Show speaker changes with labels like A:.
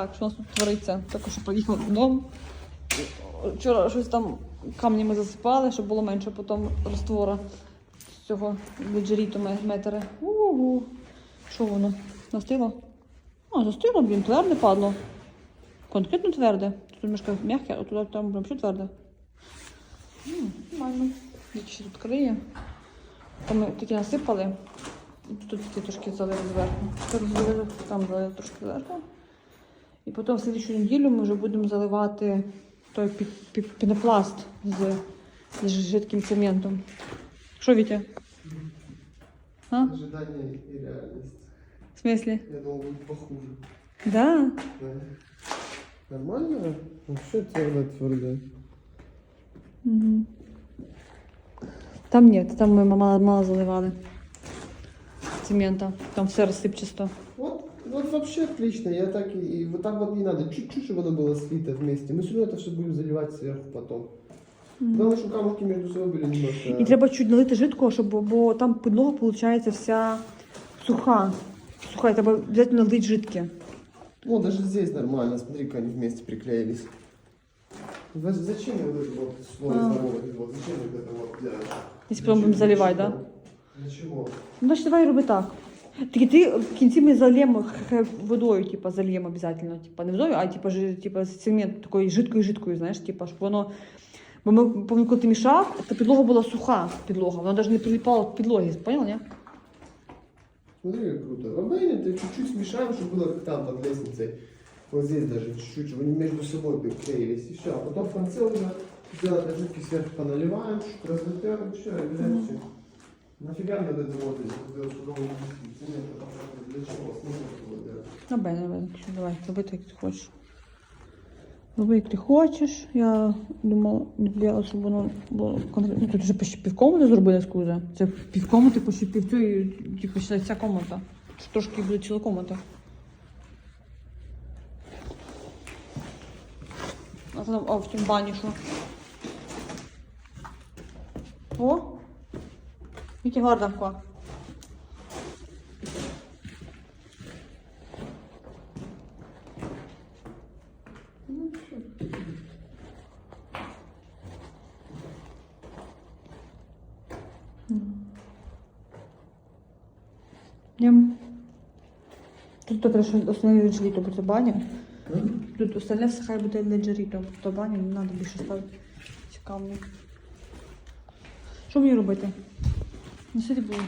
A: Так, що у нас тут твориться? Тільки що поїхали додому. Вчора щось там камнями засипали, щоб було менше потім раствора з цього леджеріту метри. Угу. Що воно? Застило? А, застило, блін, тверде падло. Конкретно тверде. Тут немножко м'яке, а туди там прям ще тверде. Нормально. Ще тут криє. Там ми такі насипали. Тут такі трошки залили зверху. Тепер залили, там залили трошки зверху. І потім в слідчу неділю ми вже будемо заливати той пі- пі- пінопласт з, з жидким цементом. Що, Вітя? А?
B: Ожидание и реальность.
A: В смысле?
B: Я думал, будет похуже.
A: Да.
B: Да. Нормально? Вообще твердо твердо.
A: Угу. Там нет, там ми мало, мало заливали цемента. Там все розсипчасто.
B: Вот, вот вообще отлично. Я так и, и вот так вот не надо. Чуть-чуть, чтобы оно было слито вместе. Мы все равно это все будем заливать сверху потом. Потому что камушки между собой были немножко...
A: І треба чуть налити жидкого, щоб, бо там підлога виходить вся суха. Суха, і треба обов'язково налити жидке.
B: О, даже здесь нормально. Смотри, как они вместе приклеились. Вы Зачем вот этот вот слой
A: А.
B: здоровый? Вот зачем вот это вот делать?
A: Якщо потім будемо заливати, так? Да?
B: Для чего?
A: Ну, значить, давай роби так. Тільки ти в кінці ми зальємо х- х- водою, типа, зальємо обов'язково. Типа, не водою, а типа, ж, типа, цемент такою жидкою-жидкою, знаєш, типа, щоб воно. Бо ми, пам'ятаю, коли ти мішав, то підлога була суха, підлога, вона навіть не прилипала к підлогі, понял, ні?
B: Смотри, как круто. Робейны ты чуть-чуть смешаем, чтобы было как там под лестницей. Вот здесь даже чуть-чуть, чтобы они между собой приклеились. И все. А потом в конце уже сделать жидкий сверху поналиваем, разлетаем, все, и взять все. Вот это вот, сделать судовой цемент, для чего? Смысл такого делать?
A: Давай, роби так, як ти хочеш. Роби, як ти хочеш. Я думала, не хотіла, щоб воно було конкретно. Ну, тут вже почти півкомнати зробили скузе. Це півкомнати, почти пів цієї, типу, ще ця комната. Що Трошки буде ціла комната. А в тім бані що? О!
B: Все.
A: Йдем. Тут треба ще основне леджеріто, бо це баня. Тут остальне все хай буде леджеріто. То баню не треба більше ставити. Цікаво. Що мені робити? Не сиди було.